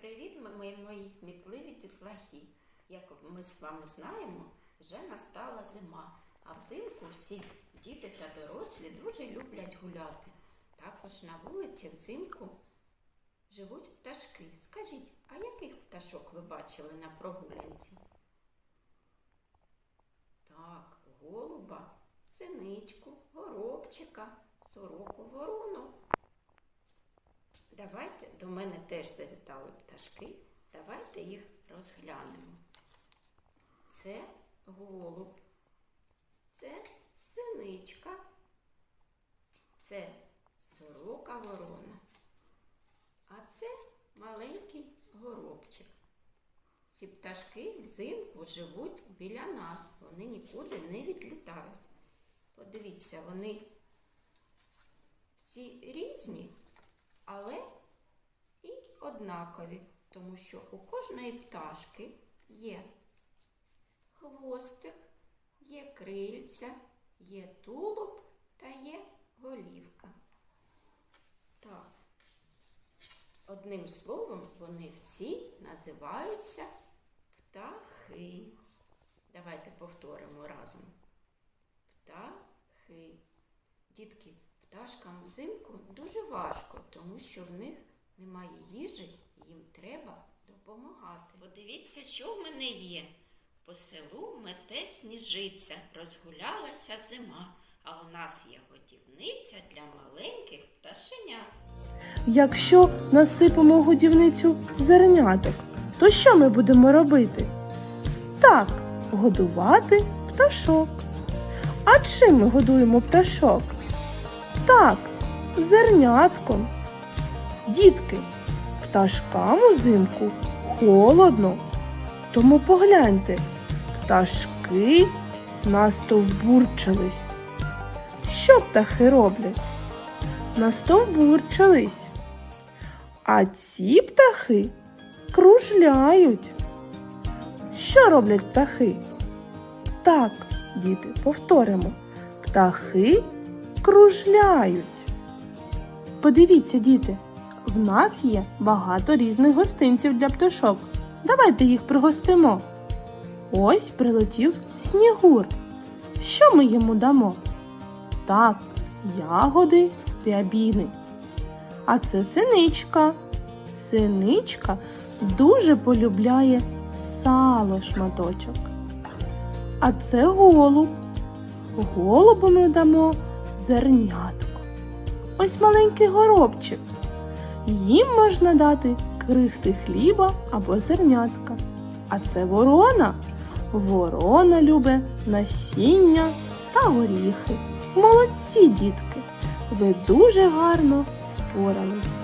Привіт, мої, мої кмітливі дітлахи. Як ми з вами знаємо, вже настала зима, а взимку всі діти та дорослі дуже люблять гуляти. Також на вулиці взимку живуть пташки. Скажіть, а яких пташок ви бачили на прогулянці? Так, голуба, синичку, горобчика, сороку, ворону. Давайте до мене теж завітали пташки. Давайте їх розглянемо. Це голуб, це синичка, це сорока ворона, а це маленький горобчик. Ці пташки взимку живуть біля нас, вони нікуди не відлітають. Подивіться, вони всі різні, але і однакові, тому що у кожної пташки є хвостик, є крильця, є тулуб та є голівка. Так. Одним словом, вони всі називаються птахи. Давайте повторимо разом. Птахи. Дітки, пташкам взимку дуже важко, тому що в них немає їжі, і їм треба допомагати. Подивіться, що в мене є. По селу мете сніжиця, розгулялася зима, а у нас є годівниця для маленьких пташенят. Якщо насипемо годівницю зерняток, то що ми будемо робити? Так, годувати пташок. А чим ми годуємо пташок? Так, зернятком. Дітки, пташкам узимку холодно. Тому погляньте, пташки настовбурчились. Що птахи роблять? Настовбурчились. А ці птахи кружляють. Що роблять птахи? Так, діти, повторимо. Птахи кружляють. Подивіться, діти, в нас є багато різних гостинців для пташок. Давайте їх пригостимо. Ось прилетів снігур. Що ми йому дамо? Так, ягоди рябіни. А це синичка. Синичка дуже полюбляє сало шматочок. А це голуб. Голубу ми дамо зернятко. Ось маленький горобчик. Їм можна дати крихти хліба або зернятка. А це ворона. Ворона любе насіння та горіхи. Молодці, дітки! Ви дуже гарно впорались.